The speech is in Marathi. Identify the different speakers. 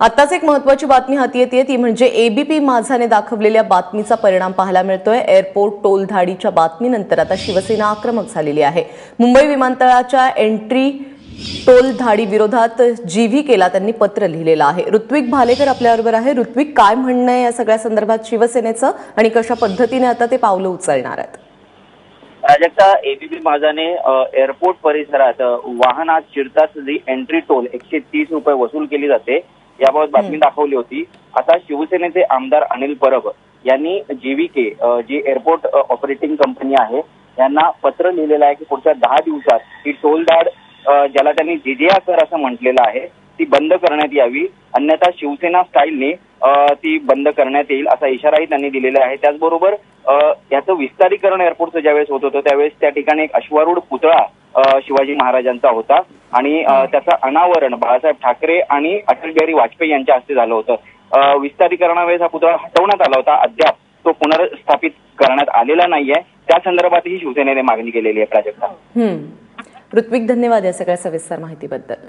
Speaker 1: आताच एक महत्वाची बातमी हाती येते ती म्हणजे एबीपी माझाने दाखवलेल्या बातमीचा परिणाम पाहायला मिळतोय. एअरपोर्ट टोल धाडीच्या बातमीनंतर आता शिवसेना आक्रमक झालेली आहे. मुंबई विमानतळाच्या एंट्री टोल धाडी विरोधात जीव्ही केला त्यांनी पत्र लिहिलेलं आहे. ऋत्विक भालेकर आपल्याबरोबर आहे. ऋत्विक काय म्हणणं आहे या सगळ्या संदर्भात शिवसेनेचं आणि कशा पद्धतीने आता ते पावलं उचलणार आहेत?
Speaker 2: प्राजक्ता एबीपी माझाने एअरपोर्ट परिसरात वाहनात शिरताच जी एंट्री टोल एकशे तीस रुपये वसूल केली जाते याबाबत बातमी दाखवली होती. आता शिवसेनेचे आमदार अनिल परब यांनी जीव्हीके जी एअरपोर्ट ऑपरेटिंग कंपनी आहे यांना पत्र लिहिलेलं आहे की पुढच्या दहा दिवसात ही टोलदाड ज्याला त्यांनी जिजिया कर असं म्हटलेलं आहे ती बंद करण्यात यावी. अन्यथा शिवसेना स्टाईलने ती बंद करण्यात येईल असा इशाराही त्यांनी दिलेला आहे. त्याचबरोबर याचं विस्तारीकरण एअरपोर्टचं ज्यावेळेस होत होतं त्यावेळेस त्या ठिकाणी एक अश्वारूढ पुतळा शिवाजी महाराजांचा होता. आणि त्याचं अनावरण बाळासाहेब ठाकरे आणि अटल बिहारी वाजपेयी यांच्या हस्ते झालं होतं. विस्तारीकरणावेळेस हा पुतळा हटवण्यात आला होता. अद्याप तो पुनर्स्थापित करण्यात आलेला नाहीये. त्या संदर्भातही शिवसेनेने मागणी केलेली आहे प्राजक्ता.
Speaker 1: ऋत्विक धन्यवाद या सगळ्या सविस्तर माहितीबद्दल.